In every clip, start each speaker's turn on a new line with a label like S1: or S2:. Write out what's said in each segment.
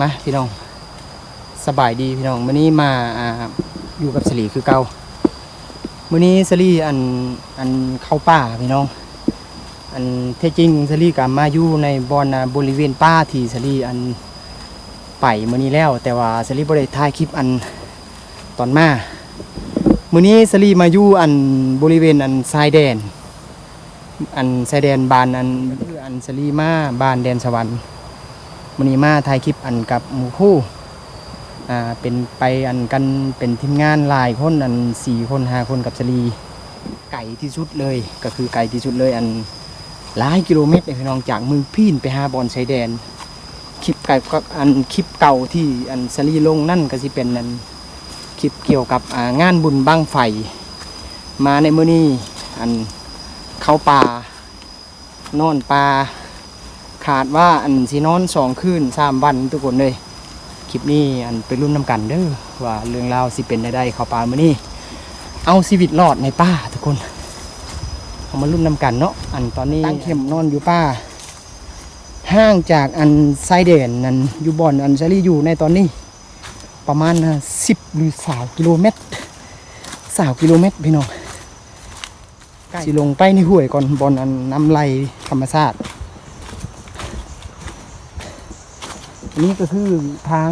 S1: มาพี่น้องสบายดีพี่น้องมื้อนี้มาอ่าอยู่กับสลีคือเก่ามื้อนี้สลีอันอันเข้าป่าพี่น้อง อันแท้จริงสลีก็มาอยู่ในบอนบริเวณป่าที่สลีอันไปมื้อนี้แล้ว แต่ว่าสลีบ่ได้ถ่ายคลิปอันตอนมามื้อนี้สลีมาอยู่อันบริเวณอันชายแดน อันชายแดนบานอันอันสลีมาบานแดนสวรรค์ มันนี้มาถ่ายคลิปอันกับหมู่คู่อ่าเป็นไปอันกันเป็นทีมงานหลายคนอันสี่คนห้าคนกับสลีไก่ที่สุดเลยก็คือไก่ที่สุดเลยอันหลายกิโลเมตรเลยพี่น้องจากเมืองพีนไปหาบอลชายแดนคลิปไก่ก็อันคลิปเก่าที่อันสลีลงนั่นก็สิเป็นอันคลิปเกี่ยวกับอ่างานบุญบั้งไฟ มาในมื้อนี้อันเข้าป่านอนป่า ขาดว่าอันสีนอนสองคืนสามวันทุกคนเลยคลิปนี้อันไปรุ่นน้ำกันเด้อว่าเรื่องราวสิเป็นได้ได้เขาป่ามื่อนี้เอาชีวิตรอดในป่าทุกคนเอามารุ่นน้ำกันเนาะอันตอนนี้ตั้งเข็มนอนอยู่ป่าห่างจากอันไซเดนนั่นอยู่บ่อนอันซารีอยู่ในตอนนี้ ประมาณสิบหรือสาวกิโลเมตรสาวกิโลเมตรพี่น้องสิลงไปในห้วยก่อนบอนอันน้ำไหลธรรมชาติ อันนี้ก็คือทาง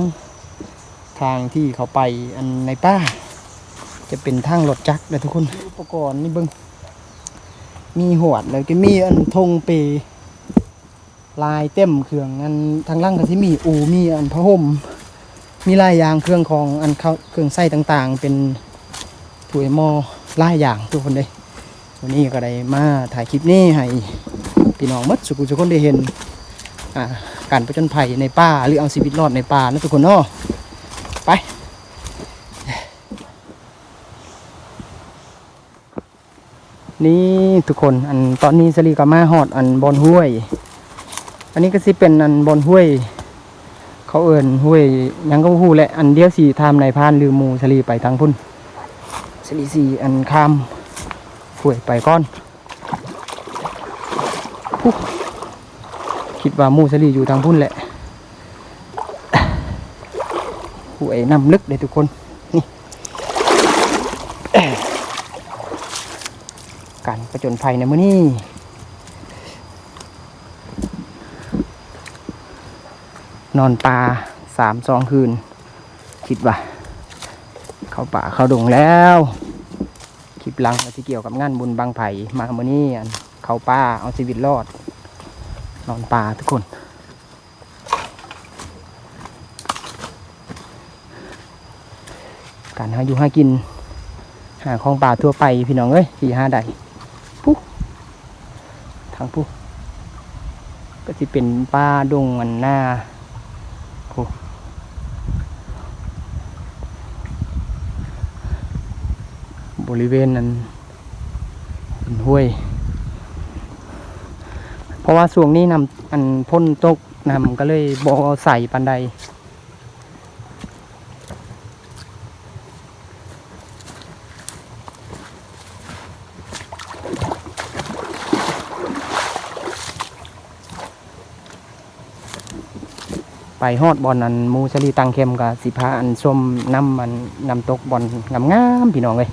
S1: ทางที่เขาไปอันในป่าจะเป็นทางรถจักรเลยทุกคนอุปกรณ์นี่เบิ้งมีหวดแล้วก็มีอันธงเป ลายเต็มเครื่องอันทางล่างก็ที่มีอูมีอันพระห่มมีลายยางเครื่องของอันเข้าเครื่องไส้ต่างๆ เป็นถ้วยหม้อลายอย่างทุกคนเลยวันนี้ก็ได้มาถ่ายคลิปนี้ให้พี่น้องมัดสุขุทุคนได้เห็นอ่า การประจนภัยในป่าหรือเอาชีวิตรอดในป่านะทุกคนเนาะไปนี่ทุกคนอันตอนนี้สลีกามาฮอดอันบอนห้วย อันนี้ก็สิเป็นอันบอนห้วย เขาเอินห้วยยังก็บ่ฮู้แหละอันเดียวสีทามในพานลืมมูสลีไปทางพุ่นสลีสีอันข้ามห้วยไปก่อน คิดว่ามูสลีอยู่ทางพุ่นแหละหวยน้ำลึกเลยทุกคนนี่การประจนภัยในมื้อนี้นอนป่าสามสองคืน คิดว่า เข้าป่าเข้าดงแล้ว คลิปหลังก็ที่เกี่ยวกับงานบุญบางไผ่มาเมื้อนี้เข้าป่าเอาชีวิตรอด อนป่าทุกคนการหาอยู่หากิน หาของป่าทั่วไปพี่น้องเอ้ยสี่ห้าใดปุ๊ทางปุ๊ก็จะเป็นป่าดงอันหน้าปุ๊บริเวณนั้นเป็นห้วย เพราะว่าช่วงนี้นำอันพ่นตกนำก็เลยบอใส่ปันใดไปฮอดบอลนันมูชลีตังเข้มกับสิพาอันส้มน้ำมันน้ำตกบอลงามๆพี่น้องเลย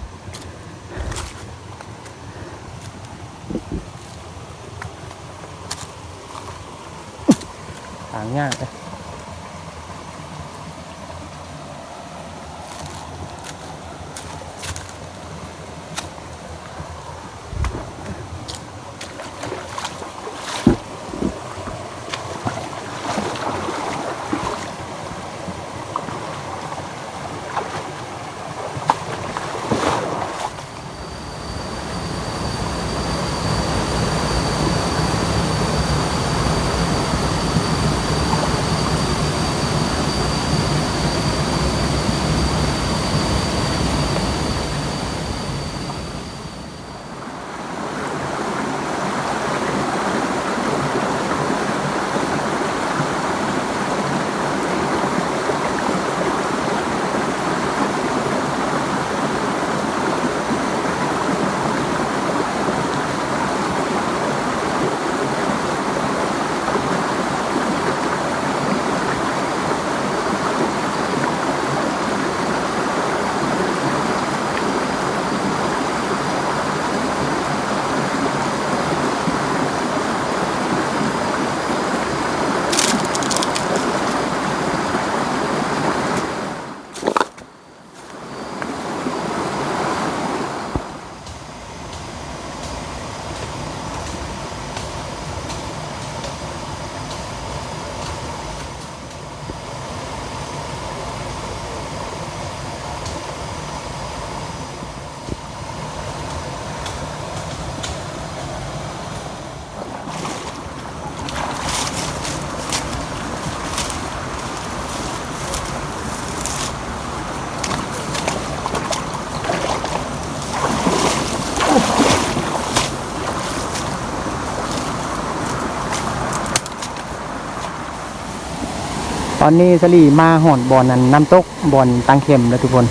S1: อนนี้สลีมาหอดบอลนั้นน้ำตกบอลตังเข็มแล้วทุกคน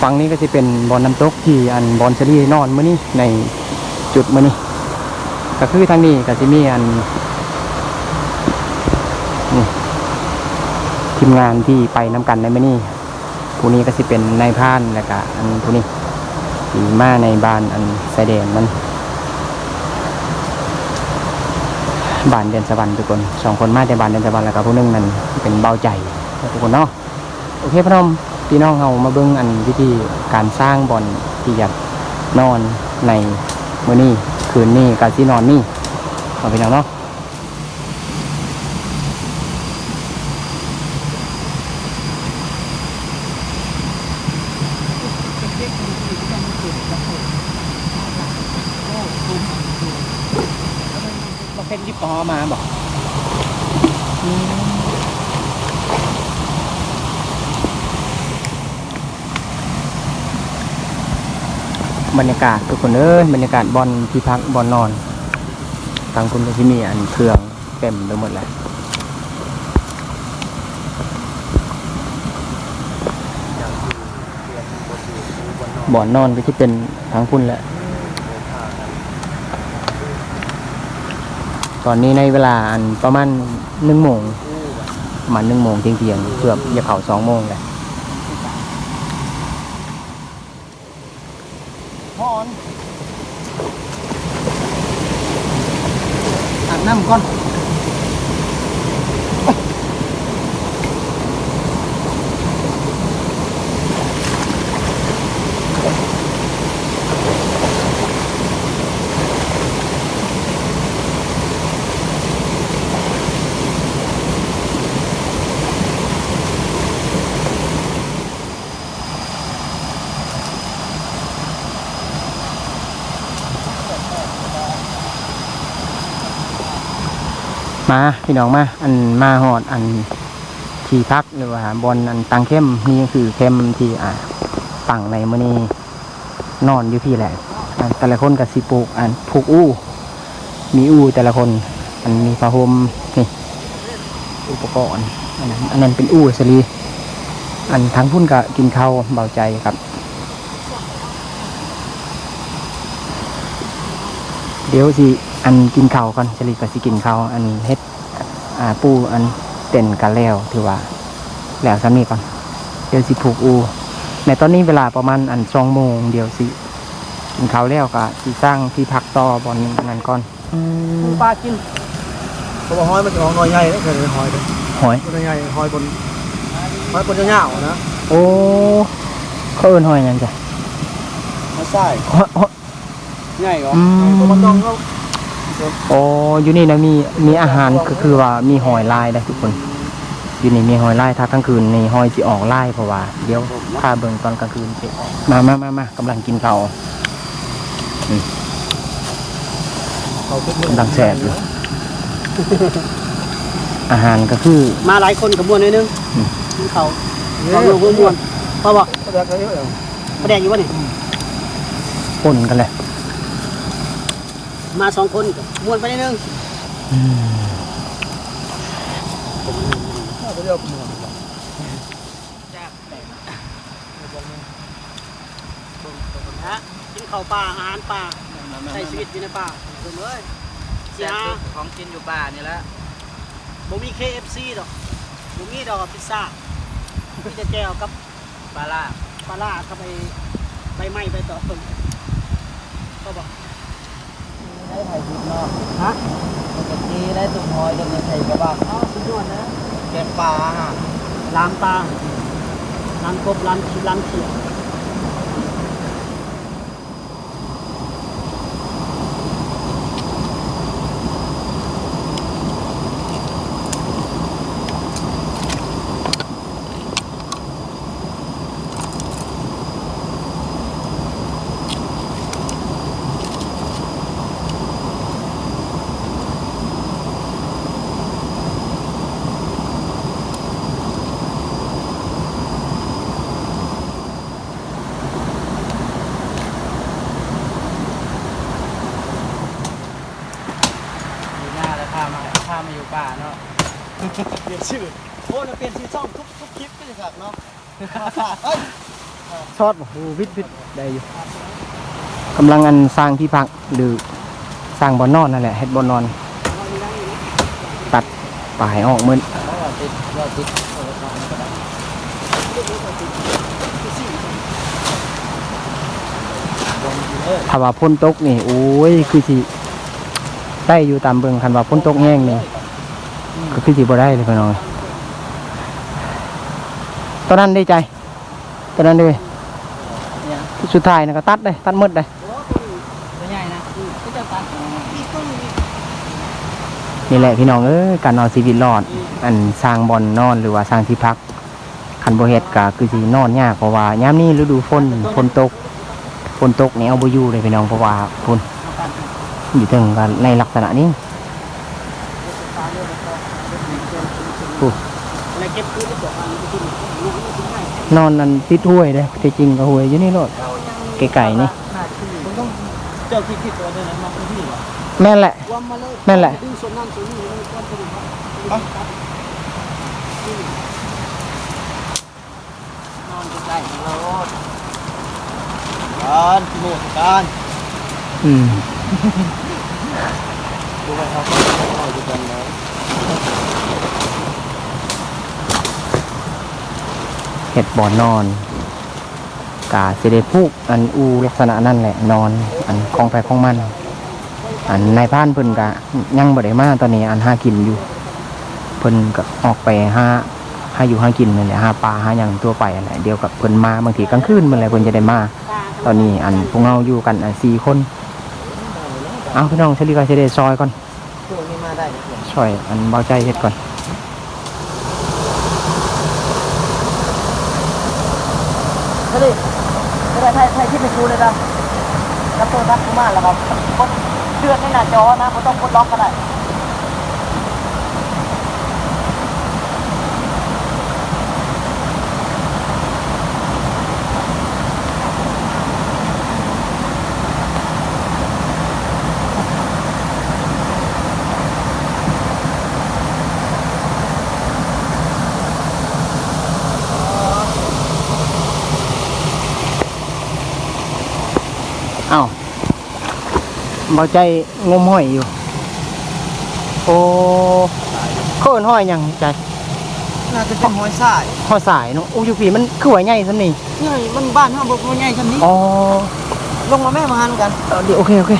S1: ฝั่งนี้ก็จะเป็นบอลน้ำตกที่อันบอลสลีนอนมื้อนี้ในจุดมื้อนี้ก็คือทางนี้ก็จะมีอันทีมงานที่ไปน้ำกันในมื้อนี้ผู้นี้ก็จะเป็นนายพานแล้วก็อันผู้นี้ที่มาในบ้านอันสายแดนมัน บ้านเดือนสวรรค์ทุกคนสองคนมาแต่บ้านเดือนสวรรค์แล้วก็ผู้หนึงนั่นเป็นเบาใจทุกคนเนาะโอเคพี่น้องพี่น้องเรามาเบิ้งอันวิธีการสร้างบ่อนที่จะนอนในมื้อนี้คืนนี้การที่นอนนี่เอาพี่น้องเนาะมาเป็นยิบต่อ มาบอกบรรยากาศทุกคนเอ้ยบรรยากาศบอลที่พักบอลนอนทางคุณก็ที่มีอันเครื่องเต็มไปหมดเลยบอลนอนก็ที่เป็นทางคุณแหละ ตอนนี้ในเวลาอันประมาณหนึ่งโมงประมาณหนึ่งโมงเที่ยงเที่ยงๆเกือบจะเผาสองโมงเลยพอนอาบน้ำก่อน มาพี่น้องมาอันมาหอดอันที่พักหรือว่าบอลอันตังเข้มนี่คือเข้มที่อ่าตั้งในมือนี้นอนอยู่พี่แหละอันแต่ละคนกับสิปลูกอันผูกอู้ มีอู้แต่ละคน อันมีผ้าห่มนี่อุปกรณ์อันนั้นอันนั้นเป็นอู้สลีอันทั้งพุ่นก็กินข้าวเบาใจครับ เดี๋ยวสิอันกินข้าวก่อนสลีก็สิกินข้าวอันเฮ็ดอ่าปูอันเต้นกันแล้วถือว่าแล้วซ้ำนี้ก่อน เดี๋ยวสิผูกอูในตอนนี้เวลาประมาณอันสองโมงเดี๋ยวสิกินข้าวแล้วก็สิสร้างที่พักต่อบอนนั้นก่อนอืม
S2: ปลากินเขาบอกหอยมันจะออกหน่อยใหญ่นะเคยเห็นหอยเลย
S1: หอย
S2: หน่อยใหญ่หอยบนหอยบนยาวๆนะ
S1: โอ้เขาเอิ้นหอยหยังจ้ะ
S2: หอยท ใหญ่เหรอ
S1: อืม
S2: ตัวมันต้องเขา
S1: โอ้อยู่นี่นะมีมีอาหารก็คือว่ามีหอยลายได้ทุกคน อยู่นี่มีหอยลายถ้ากลางคืนในหอยสิออกลายเพราะว่าเดี๋ยวพาเบิ่งตอนกลางคืนสิมามามามากำลังกินข้าว
S2: เขาคิดมือกำ
S1: ลังแสบอยู่อาหารก็คือ
S3: มาหลายคนกับมวนนิดนึง
S1: อืม
S3: กินเขา
S2: เนี่
S3: เขา
S2: ย
S3: อยู่เพื่อมวนเพราะว่า
S2: เขาจะเยอะอย่าง
S3: แสดงอยู่วะนี่
S1: ป่นกันเลย
S3: มาสองคนก็มวนไปนิดนึง
S2: เขาจะเยอะกว่าหมู่
S3: ฮะกินข้าวปลาอาหารปลาใช้ชีวิตอยู่ในป่าเพิ่นเอ้ยเสีย
S4: ของกินอยู่ป่านี่แหละ
S3: บ่มี KFC ดอกบ่มีดอกพิซซ่ามีแต่แก้วกับ
S4: ปลาล่า
S3: ปลาล่ากับไอ้ใบไม้ใบตองเขาบอก
S4: ได้ถ่ายคลิปเนาะ
S3: ฮะ
S4: ปกติได้ตุ่มหอยจนใส่กระบะ
S3: อ๋อสุดยอดนะ
S2: แกงปลาฮะ
S3: ล้างปลาล้างกบล้างขี้ล้างเขียด
S4: มาอยู่ป่าเนาะ
S2: เปลี่ยนชื่อโอ้เราเปลี่ยนชื่อช่องทุกทุกคลิปไม่ใช่ครับเนาะเอ้ย
S1: ชอดบ่โอ้วิทย์วิทย์ได้อยู่กำลังอันสร้างที่พักหรือสร้างบอนนอนนั่นแหละเฮ็ดบอนนอน ตัดปลายออกเหมือน
S4: เราติดเราติด
S1: ถ้าว่าพ้นตกนี่โอ้ยคือสิได้อยู่ตามเบิ่งคันว่าพ้นตกแห้งนี่ ก็คือสิบ่ได้เลยพี่น้องตอนนั้นได้ใจ ตอนนั้นเลย
S4: เนี่ย
S1: สุดท้ายนะก็ตัดเลยตัดหมดเลย
S4: ตัวใหญ่นะก็จะตัด
S1: นี่แหละพี่น้องเอ้ยการนอนชีวิตรอด อันสร้างบอนนอนหรือว่าสร้างที่พักคันบ่เฮ็ดก็คือสินอนยากเพราะว่ายามนี้ฤดูฝนฝนตกฝนตกนี่เอาบ่อยู่เลยพี่น้องเพราะว่าฝนอยู่ถึงกันในลักษณะนี้
S3: อะไรเก็บคืนที่บอกอันที่กินลูกนี่กินง่าย
S1: นอนนั่นติดห้วยเด้ที่จริงก็ห้วยอยู่นี่โลดไกลๆนี่
S2: มึงต้องเจ้าคิดคิดตัวด้วยนะมาพื้นที่เหรอ
S1: แม่นแหละ
S3: รวมมาเลย
S1: นั่นแหละ
S3: ดึงส่วนนั้นส่วนนี้เลยก้อนผลิตครับ
S4: นอนใกล้ๆเรา
S2: การกิโมการ
S1: อืม
S2: ดูไปครับเอาดูกันเลย
S1: เฮ็ดบ่อนอนกาสิได้ผูกอันอูลักษณะนั่นแหละนอน อันของไปของมัน อันนายพานเพิ่นก็ยังบ่ได้มาตอนนี้อันหากินอยู่ เพิ่นก็ออกไปหาหาอยู่หากินนั่นแหละหาปลาหาหยังตัวไปอะไรเดียวกับเพิ่นมาบางทีกลางคืนเมื่อไรเพิ่นจะได้มา ตอนนี้อันพวกเราอยู่กันอันสี่คนเอาพี่น้องเฉลี่ยก็จะได้ซอยก่อนซอยอันเบาใจเฮ็ดก่อน
S4: ก็เลยก็ได้ไทยไทยที่เป็นครูเลยนะรับตัวรับกูมากแล้วครับกดเดือนในหน้าจอนะเขาต้องกดล็อกก็ได้
S1: เอ้าเบาใจงมห้อยอยู่ โอ้เขินห้อยหยังใจ
S2: น่าจะเป็นหอยสาย
S1: ห้อยสายเนาะอู้อยู่พี่มันคือว่าใหญ่ซำนี่
S2: นี่มันบ้านห้าบอกว่าใหญ่ชั้นนี้
S1: อ๋อ
S2: ลงมาแม่มาหันกัน
S1: เอาเดี๋ยวโอเคโอเค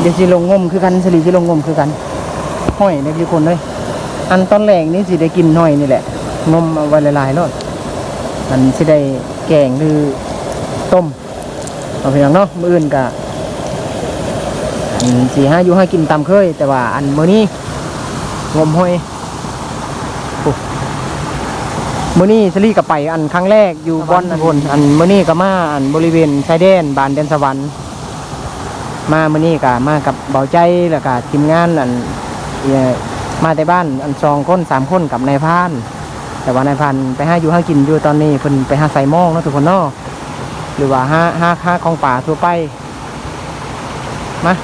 S1: เดี๋ยวสิลงงมคือกันสลีสิลงงมคือกันห้อยนะทุกคนเลยอันตอนแรกนี่สิได้กินห้อยนี่แหละงมเอาไว้หลายๆรอบอันสิได้แกงหรือต้ม เอาเพียงเนาะมืออื่นกะอันสี่ห้าอยู่ห้ากินตามเคย แต่ว่าอันมื้อนี้งมห้อยมื้อนี้สลีกับไปอันครั้งแรกอยู่บอนอันพนอันมื้อนี้ก็มาอันบริเวณชายแดนบานแดนสวรรค์มามื้อนี้ก็มากับเบาใจแล้วก็ทีมงานอันมาแต่บ้านอันสองคนสามคนกับนายพาน แต่ว่านายพรานไปห้าอยู่ห้ากินอยู่ตอนนี้เพิ่นไปหาใส่หมองเนาะทุกคนเนาะ หรือว่าห้าห้าห้าของป่าทั่วไปมา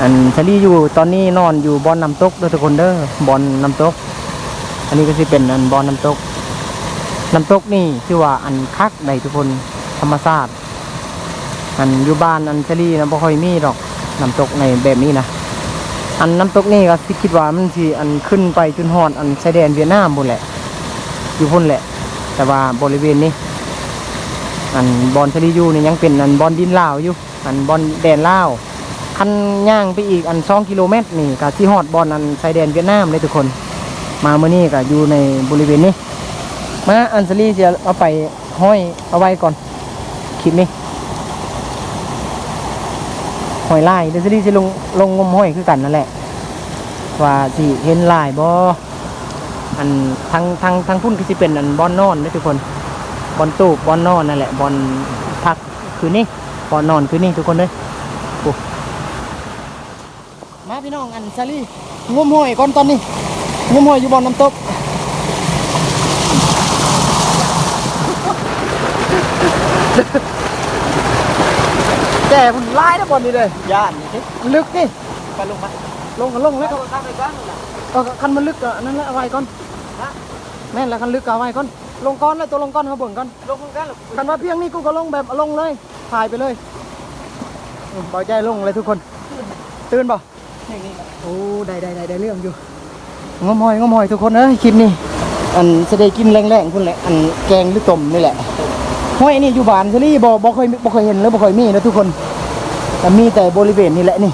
S1: อันชลีอยู่ตอนนี้นอนอยู่บอนน้ำตกด้อทุกคนเด้อบอนน้ำตก อันนี้ก็สิเป็นอันบอนน้ำตกน้ำตกนี่ชื่อว่าอันคักในทุกคนธรรมชาติอันอยู่บ้านอันเชลี่นะบ่ค่อยมีดอกน้ำตกในแบบนี้นะอันน้ำตกนี่ก็คิดว่ามันสิอันขึ้นไปจนฮอดอันชายแดนเวียดนามพุ่นแหละ อยู่พุ่นแหละ แต่ว่าบริเวณนี้ อันบอนเชลี่อยู่นี่ยังเป็นอันบอนดินลาวอยู่ อันบอนแดนลาวคันย่างไปอีกอันสองกิโลเมตรนี่ก็ที่ฮอดบอนอันชายแดนเวียดนามเลยทุกคน มาเมื่อนี้ก็อยู่ในบริเวณนี้มาอันเชลี่จะเอาไปห้อยเอาไว้ก่อนคลิปนี้หอยลายเดี๋ยวสิสิลงลงงมห้อยคือกันนั่นแหละว่าสิเห็นลายบ่อันทางทางทางพุ่นก็สิเป็นอันบอนนอนเด้อทุกคน บอนตูบบอนนอนนั่นแหละบอนพักคืนนี้บอนนอนคืนนี้ทุกคนเลยโอ้มาพี่น้องอันซาลี่งมหอยก่อนตอนนี้งมหอยอยู่บอนน้ำตกแต่คุณลายนะบอลนี่เลย
S2: ย่านนี่
S1: มันลึกนี่
S2: ไปลงมา
S1: ลงกันลงแล้ว
S3: เข้าไปบ้านน่ะ
S1: เออคันมันลึกอะนั่นแหละเอาไว้ก่อนแม่นแล้วคันลึกก็เอาไว้ก่อน ลงก้อนแล้วตัวลงก้อนเขาเบิ่งก่อน
S4: ลงเหมือนกันหรอ
S1: คันว่าเพียงนี้กูก็ลงแบบลงเลยถ่ายไปเลยอืมเบาใจลงเลยทุกคน ตื่นป่ะ
S4: นี่นี่
S1: โอ้ได้ได้ได้ได้เรื่องอยู่งอมอยงอมอยทุกคนเอ้ยคลิปนี้อันจะได้กินแรงๆคุณแหละอันแกงหรือต้มนี่แหละห้วยนี่อยู่บ้านซะรี่บ่บ่เคยบ่เคยเห็นแล้วบ่เคยมีนะทุกคนแต่มีแต่บริเวณนี่แหละนี่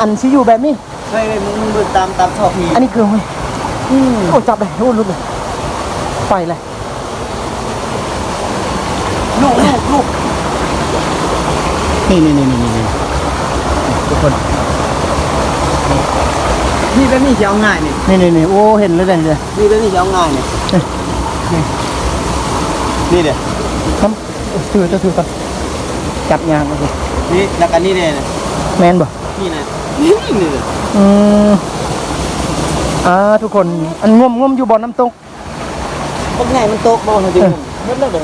S1: อันสิอยู่แบบนี้
S4: เฮ้ยมึงมึงมึงตามตามชอบพี่
S1: อันนี้คือห้วยอืมโอ้จับเลยโอ้ลุกเลยไปเลย
S4: ลูกลูกลูก
S1: นี่นี่นี่นี่นี่ทุกคน
S4: นี่แบบนี้จะเอาง่ายนี่
S1: นี่นี่นี่โอ้เห็นเลยเลยเลย
S4: นี่แบบนี้จะเอาง่ายนี่นี่เด้อ
S1: ทำถือจะถือก่อนจับยางโอเค
S4: นี่แล้วก็นี่เด้อ
S1: แมนบ่
S4: นี่นะนี่นี่เด้อ
S1: อืมอ่าทุกคนอันงมงมอยู่บ่อน้ำตก
S4: พวกง่ายมันตกบ่มันจะงงหมดแล้วเด้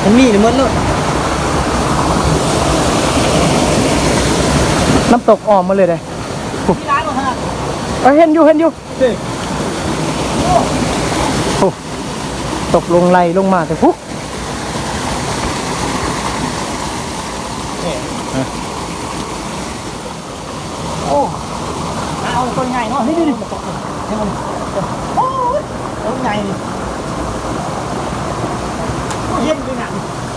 S4: อมันมีนี่หมดแล้ว
S1: น้ำตกออกมาเลยเลย
S4: ที่ร้านบ่ฮะ
S1: เอ้ยเห็นอยู่เห็นอยู่โอ้ตกลงไหลลงมาแต่ปุ๊บ
S4: โอ้เอาตัวใหญ่เนาะนี่นี่โอ้ยตัวใหญ่นี่ เย็นด้วยนะ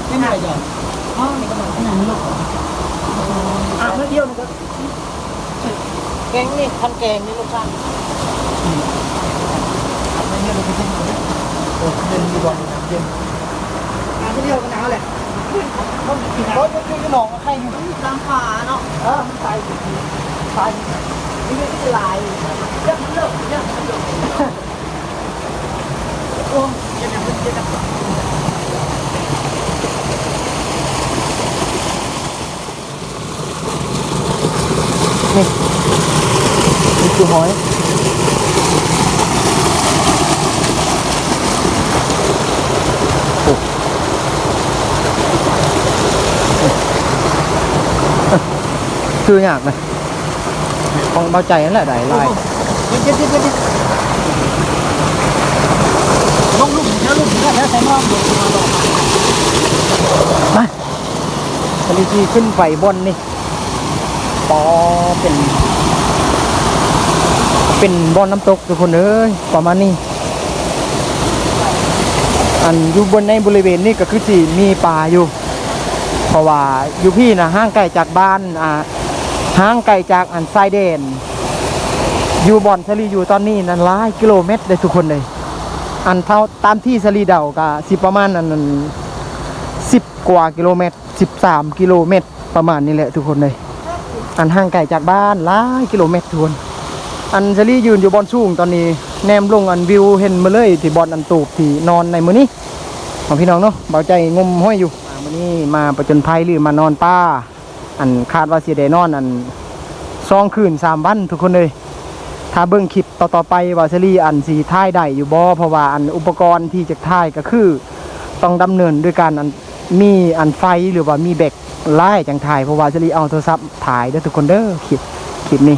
S4: นี่น่าจะอ๋อนี่ก็มันขนาดนี้ลูกอะเมื่อเดียวนี่ก็แกงนี่ทันแกงนี่ลูกค้า
S1: เย็นอยู่บ่อนเย็น
S4: อะเมื่อเดียวก็หนาวแหละ
S1: รถยังอยู่หนองใครอยู่
S4: ตามป่าเนาะเออมันไปไปนี่ไม่เป็นไรเย็นเลิกเย็นเลิกโอ้เย็นนะเย็น นี่
S1: นี่คือหอยโอ้คือยากนะของเบาใจนั่นแหละได้ไล่
S4: เย็นเย็นเย็นเย็นลงลูกนะลูกแล้วใส่หม้อมาลอง
S1: มาสลิจีขึ้นไปบนนี่ ปอเป็น เป็นบ่อนน้ำตกทุกคนเอ้ยประมาณนี้ อันอยู่บนในบริเวณนี้ก็คือสิมีป่าอยู่ เพราะว่าอยู่พี่นะห้างไกลจากบ้านอ่าห้างไกลจากอันไซเดนอยู่บ่อนสลีอยู่ตอนนี้นั้นหลายกิโลเมตรเลยทุกคนเลยอันเท่าตามที่สลีเดาก็สิประมาณอันนั้นสิบกว่ากิโลเมตรสิบสามกิโลเมตรประมาณนี้แหละทุกคนเลย อันห่างไกลจากบ้านหลายกิโลเมตรทุกคนอันเซรี่ยืนอยู่บอนสูงตอนนี้แนมลงอันวิวเห็นมาเลยที่บอนอันตูบที่นอนในมือนี้ของพี่น้องเนาะเบาใจงมห้อยอยู่อ่ามื้อนี้มาประจนภัยหรือมานอนป้า อันคาดว่าเสิได้นอนอันสองคืนสามวันทุกคนเลยถ้าเบิ่งคลิปต่อๆไปว่าเซรี่อันสีท่ายได้อยู่บ่เพราะว่าอันอุปกรณ์ที่จะท่ายก็คือ ต้องดำเนินด้วยการอันมีอันไฟหรือว่ามีแบก ไล่จังถ่ายเพราะว่าเซรี่เอาโทรศัพท์ถ่ายเด้อทุกคนเด้อคลิปคลิปนี้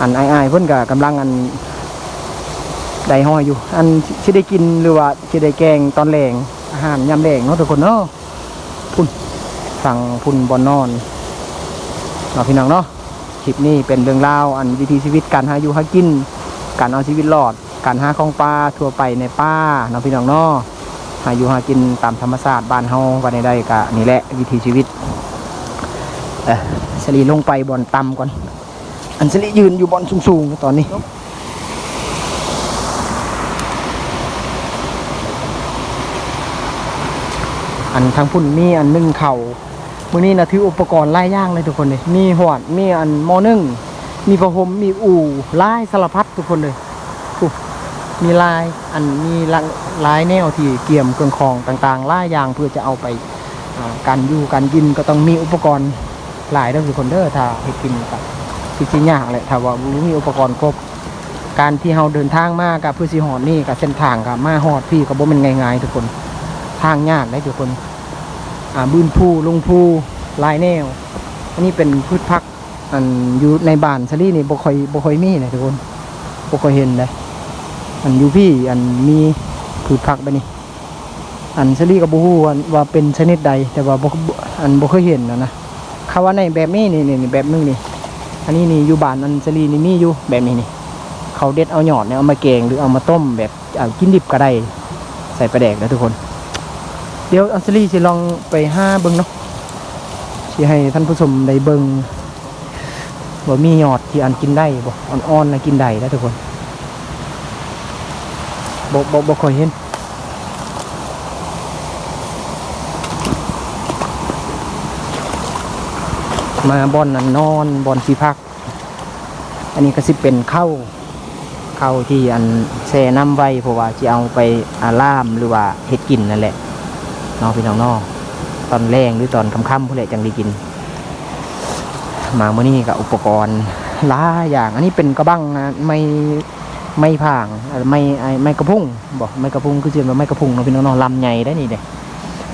S1: อันอายๆเพิ่นก็กำลังอันได้ห้อยอยู่ อันสิได้กินหรือว่าสิได้แกงตอนแรงอาหารยามแรงเนาะทุกคนเนาะพุ่นสั่งพุ่นบอนนอนเนาะพี่น้องเนาะคลิปนี้เป็นเรื่องราวอันวิถีชีวิตการหาอยู่หากิน การเอาชีวิตรอด การหาของปลาทั่วไปในป่าเนาะพี่น้องเนาะ หาอยู่หากินตามธรรมชาติบ้านเฮาว่าในใดๆก็นี่แหละวิถีชีวิตเออสลีลงไปบ่อนต่ำก่อน อันสลิยืนอยู่บนสูงๆตอนนี้อันทางพุ่นมีอันนึ่งเข่ามื่อนี้นะถืออุปกรณ์ไล่ย่างเลยทุกคนเลยมีหวดมีอันมอนึ่งมีประหมมีอู่ไล่สารพัดทุกคนเลยมีลายอันมีลา ลายแนวที่เกี่ยมเครื่องคองต่างๆล่ายางเพื่อจะเอาไปการอยู่การกินก็ต้องมีอุปกรณ์หลายเด้อทุกคนเด้อถ้าให้กินกับคือสิยากแหละถ้าว่ามีอุปกรณ์ครบการที่เราเดินทางมากับเพื่อสิหอดนี่กับเส้นทางกับมาหอดพี่ก็บ่มันง่ายๆทุกคนทางยากได้ทุกคนอาบืนภูลงภูลายแนวอันนี้เป็นพืชพักอันอยู่ในบ้านซะลี่นี่บ่คอยบ่คอยมีนะทุกคนบ่คอยเห็นเลยอันอยู่พี่อันมี พืชผักไปนี่อันซะลี่ก็บ่ฮู้ว่าว่าเป็นชนิดใด แต่ว่าอันบ่เคยเห็นนะนะคำว่าในแบบนี้นี่นี่แบบนึงนี่อันนี้นี่อยู่บ้านอันซะลี่นี่มีอยู่แบบนี้นี่เขาเด็ดเอาหยอดเนี่ยเอามาแกงหรือเอามาต้มแบบเอากินดิบก็ได้ใส่ปลาแดกนะทุกคน เดี๋ยวอันซะลี่สิลองไปห้าเบิ่งเนาะสิให้ท่านผู้ชมได้เบิ่งบ่มียอดที่อันกินได้บ่อ่อนๆนะกินได้แล้วทุกคน บ่บ่บ่ค่อยเห็นมาบอนนั่นนอนบอนสีพัก อันนี้ก็สิเป็นเข้าวข้าที่อันแช่น้ำไว้เพราะว่าจะเอาไปอาล่ามหรือว่าเฮ็ดกินนั่นแหละน้องพี่น้องนองตอนแรงหรือตอนค่ำๆพวกแหละจังได้กิน มาเมื่อนี้กับอุปกรณ์หลาอย่าง อันนี้เป็นกระบังนะไม่ ไม่ผางไม่ไอไม่กระพุ้งบอกไม่กระพุ้งคือเชื่อว่าไม่กระพุ้งเนาะพี่น้องๆลำใหญ่ได้นี่เด้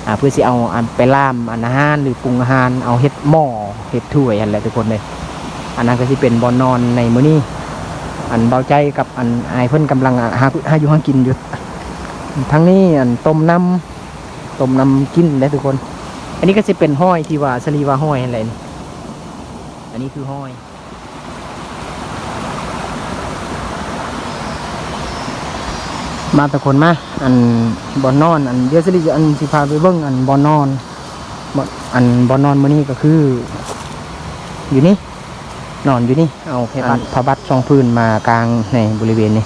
S1: อ่าเพื่อสิเอาอันไปล่ามอันอาหารหรือปรุงอาหารเอาเฮ็ดหม้อเฮ็ดถ้วยอันแหละทุกคนเลยอันนั้นก็สิเป็นบอนนอนในมื้อนี้อันเบาใจกับอันไอเพิ่นกำลังหาหาอยู่หากินอยู่ทั้งนี้อันต้มน้ำต้มน้ำกินได้ทุกคน อันนี้ก็จะเป็นห้อยที่ว่าสลีว่าห้อยอะไรนี่อันนี้คือห้อย มาแต่คนมาอันบอนนอน อันเดี๋ยวสิริจะอันสิพาไปเบิ้งอันบอนนอนบ่อันบอนนอนมื้อนี้ก็คือ อยู่นี่นอนอยู่นี่เอาอันพระบัตรสองพื้นมากลางในบริเวณนี้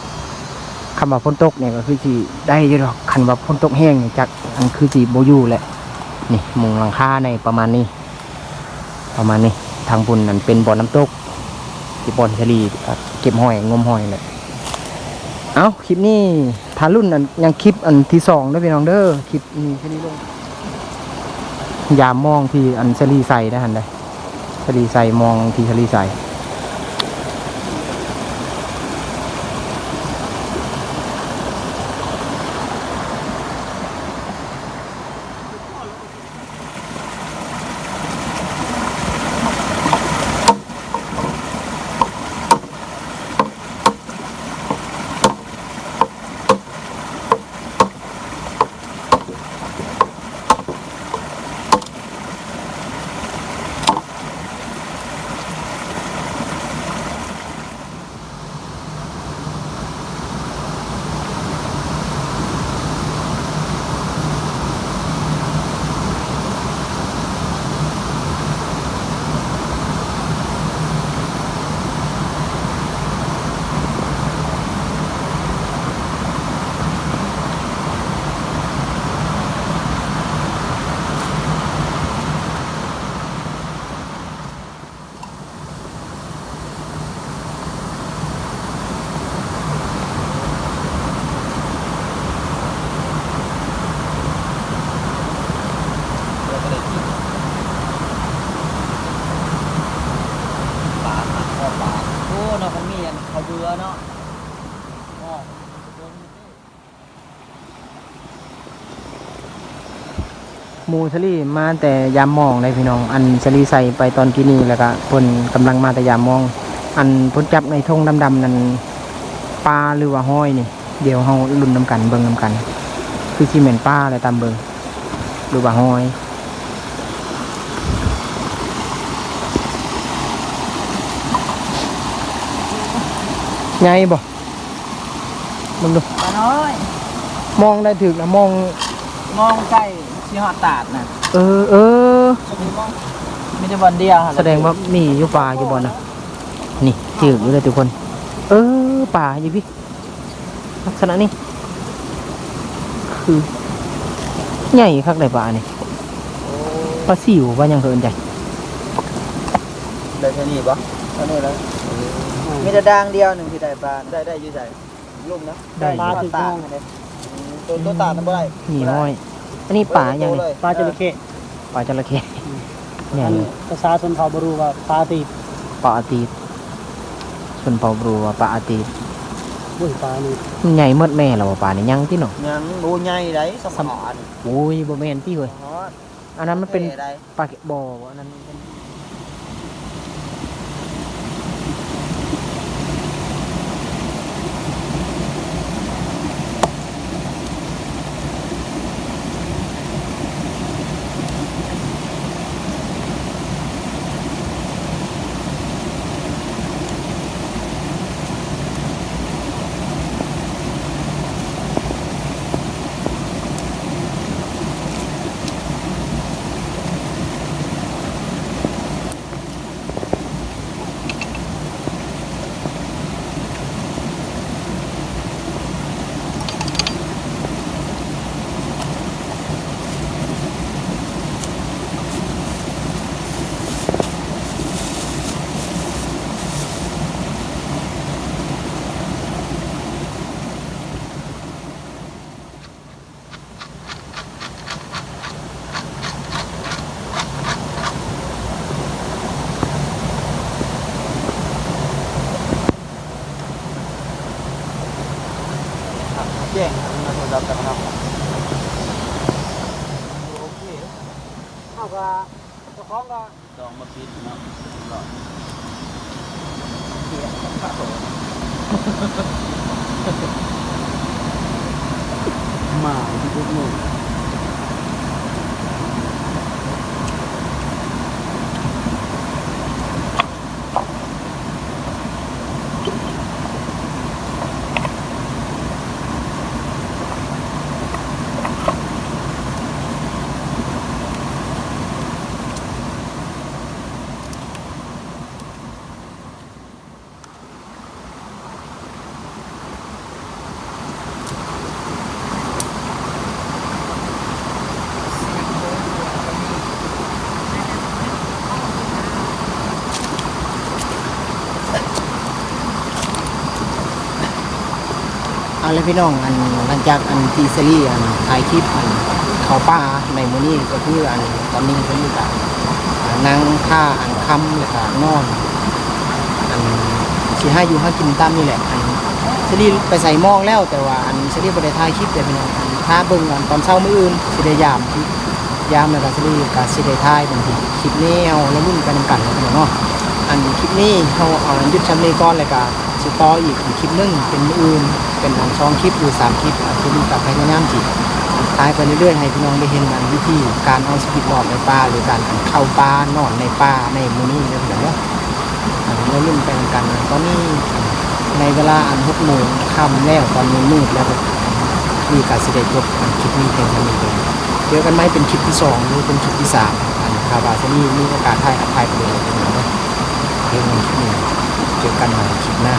S1: คำว่าฝนตกเนี่ยก็คือสิได้อยู่ดอกคันว่าฝนตกแห้งเนี่ยจากอันคือสิโบอยู่แหละนี่มุงหลังคาในประมาณนี้ ประมาณนี้ทางบุญนั่นเป็นบ่อน้ำตกที่บ่อนชลีอะเก็บหอยงมหอยเลย เอาคลิปนี้ทารุ่นอันยังคลิปอันที่สองด้อพี่น้องเด้อคลิปนี้แค่นี้ลงยามมองที่อันชลีใส่ได้หันเลยชลีใส่มองที่ชลีใส่ เขาเบื่อเนาะหมูสลีมาแต่ยามมองเลยพี่น้อง อันสลีใส่ไปตอนกี้นี้แล้วก็พนกำลังมาแต่ยามมอง อันพ้นจับในทงดำๆนั่นปลาหรือว่าห้อยนี่ เดี๋ยวเฮาลุ้นนำกันเบิ่งนำกัน คือซีเหม็นปลาอะไรตามเบิ่งหรือว่าห้อย ไงบ่มึงดู
S4: ปลาน้อย
S1: มองได้ถึกนะมอง
S4: มองใกล้ชิฮอดตาดน่ะ
S1: เออเออ
S4: มีแต่บอลเดียวหั่น
S1: แสดงว่ามีอยู่ป่าอยู่บ่อนนะนี่ถึกอยู่เลยทุกคน เออป่าอยู่พี่ลักษณะนี้คือใหญ่คักเลยป่านี่ปลาสิวว่ายังเกินใจ
S2: ได้แค่นี้ปะเท่านี้แล้ว มีแต่ดางเดียวหนึ่งที่ได้ปลาได้ได้อยืดใจลุ่มนะ
S1: ได้
S2: ปลาถึงตาเลยตัวตัวตาทำอะไร
S1: นี่น้อย อันนี้ป่ายังนี่
S3: ปลาจระเข้
S1: ป่าจระเข้เนี่ย
S3: อันภาษาชนเผ่าบรูว่าปลาตีบ
S1: ป่าอาตีตส่วนเปาบรูว่าป่าอาตีต
S3: บุ้ยปลานี่
S1: มันใหญ่เมดแม่เราป่านี่ยังที่หนอ
S2: ยังบูใหญ่ได้สมอน
S1: โอ้ยบ่แม่นที่เว้ย
S2: ฮอด
S1: อันนั้นมันเป็น
S2: ได้
S1: ปลาเก็บบ่ออันนั้นมันเป็น
S2: แล้วกันเนาะ
S3: โอเคเอาก็เจ้าของก็
S2: ลองมาปิดเนาะรอ
S3: มาที่พ
S1: เอาเลยพี่น้องอันหลังจากอันทีซีรีส์อันถ่ายคลิปอันเขาป่าในมือนี้ก็คืออันตอนนี้เพิ่นอยู่กับอ่านั่งท่าอันค้ำแล้วก็นอนอันสิให้าอยู่ห้ากินตามนี่แหละอันซีรีส์ไปใส่หมองแล้วแต่ว่าอันซีรีส์บ่ได้ถ่ายคลิปเลยพี่น้องอันถ้าเบิ่งอันตอนเช้ามื้ออื่นสิได้ยามที่ยามแล้วก็ซีรีส์ก็สิได้ถ่ายบางทีคลิปนี้เอาแล้วรุ่นไปนำกันพี่น้องเนาะอันคลิปนี้เฮาเอาอันยุดชำนี้ก่อนแล้วก็ สิต่ออีกคลิปหนึงเป็นอื่น เป็นอันช่องคลิปหรือสามคลิปอะซีกับพยายามจิถ่ายไปเรื่อยๆให้พี่น้องได้เห็นอันวิธีการเอาชีวิตรอดในป่าหรือการเข้าป่านอนในป่าในมือนี้เด้อพี่น้องเนาะอันนี้รุ่นไปกันตอนนี้ในเวลาอันหกโมงค่ำแล้วตอนนี้มืดแล้วครับมีการแสดงจบอันคลิปนี้เพียงเท่านี้เองเจอกันไหมเป็นคลิปที่สองหรือเป็นคลิปที่สามอันคาบาซนี่มีโอกาสถ่ายอภัยไปเลยเป็นไงเนาะเรื่องคลิปนี้ เจอกันใหม่คลิปหน้า